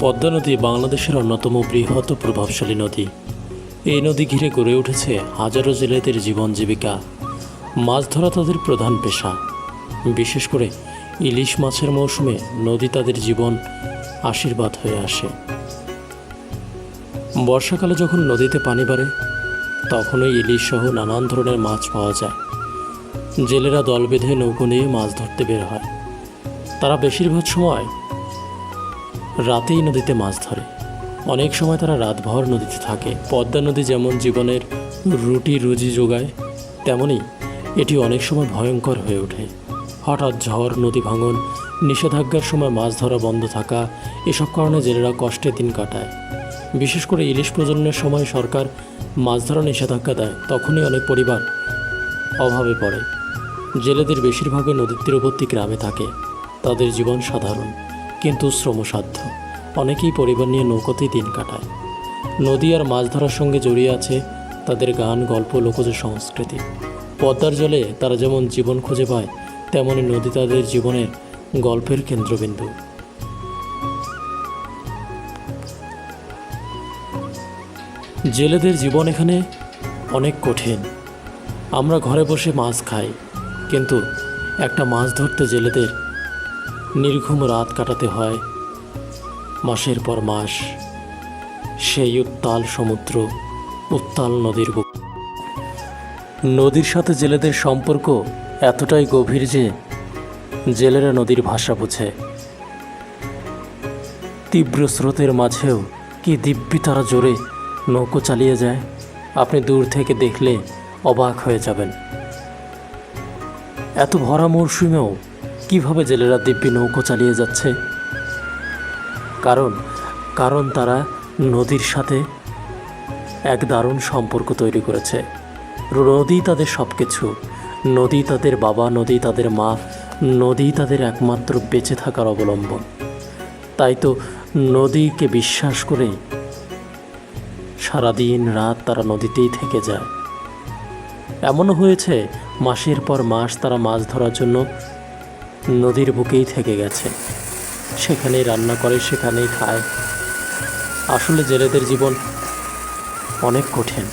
পদ্মা নদী বাংলাদেশের অন্যতম বৃহৎ প্রভাবশালী নদী। এই নদী ঘিরে গড়ে উঠেছে হাজারো জেলেদের জীবন জীবিকা। মাছ ধরা তাদের প্রধান পেশা। বিশেষ করে ইলিশ মাছের মৌসুমে নদী তাদের জীবন আশীর্বাদ হয়ে আসে। বর্ষাকালে যখন নদীতে পানি বাড়ে, তখনই ইলিশ সহ নানান ধরনের মাছ পাওয়া যায়। জেলেরা দল বেঁধে নৌকো নিয়ে মাছ ধরতে বের হয়। তারা বেশিরভাগ সময় রাতেই নদীতে মাছ ধরে। অনেক সময় তারা রাতভর নদীতে থাকে। পদ্মা নদী যেমন জীবনের রুটি রুজি যোগায়, তেমনি এটি অনেক সময় ভয়ঙ্কর হয়ে ওঠে। হঠাৎ ঝড়, নদী ভাঙন, নিষেধাজ্ঞার সময় মাছ ধরা বন্ধ থাকা, এসব কারণে জেলেরা কষ্টে দিন কাটায়। বিশেষ করে ইলিশ প্রজন্মের সময় সরকার মাছ ধরা নিষেধাজ্ঞা দেয়, তখনই অনেক পরিবার অভাবে পড়ে। জেলেদের বেশিরভাগই নদীর তীরবর্তী গ্রামে থাকে। তাদের জীবন সাধারণ। কিন্তু শ্রমসাধ্য। অনেকেই পরিবার নিয়ে নৌকোতেই দিন কাটায়। নদী আর মাছ ধরার সঙ্গে জড়িয়ে আছে তাদের গান, গল্প, লোকজ সংস্কৃতি। পদ্মার জলে তারা যেমন জীবন খুঁজে পায়, তেমনি নদী তাদের জীবনের গল্পের কেন্দ্রবিন্দু। জেলেদের জীবন এখানে অনেক কঠিন। আমরা ঘরে বসে মাছ খাই, কিন্তু একটা মাছ ধরতে জেলেদের নির্ঘুম রাত কাটাতে হয়। মাসের পর মাস সেই উত্তাল সমুদ্র, উত্তাল নদীর বুক নদীর সাথে জেলেদের সম্পর্ক এতটাই গভীর যে জেলেরা নদীর ভাষা বোঝে। তীব্র স্রোতের মাঝেও কি দিব্যি তারা জোরে নৌকো চালিয়ে যায়, আপনি দূর থেকে দেখলে অবাক হয়ে যাবেন। এত ভরা মরশুমেও কীভাবে জেলেরা দিব্যি নৌকো চালিয়ে যাচ্ছে? কারণ কারণ তারা নদীর সাথে এক দারুণ সম্পর্ক তৈরি করেছে। নদী তাদের সব কিছু নদী তাদের বাবা, নদী তাদের মা, নদী তাদের একমাত্র বেঁচে থাকার অবলম্বন। তাই তো নদীকে বিশ্বাস করে সারাদিন রাত তারা নদীতেই থেকে যায়। এমনও হয়েছে, মাসের পর মাস তারা মাছ ধরার জন্য নদীর বুকেই থেকে গেছে। সেখানেই রান্না করে সেখানেই খায়। আসলে জেলেদের জীবন অনেক কঠিন।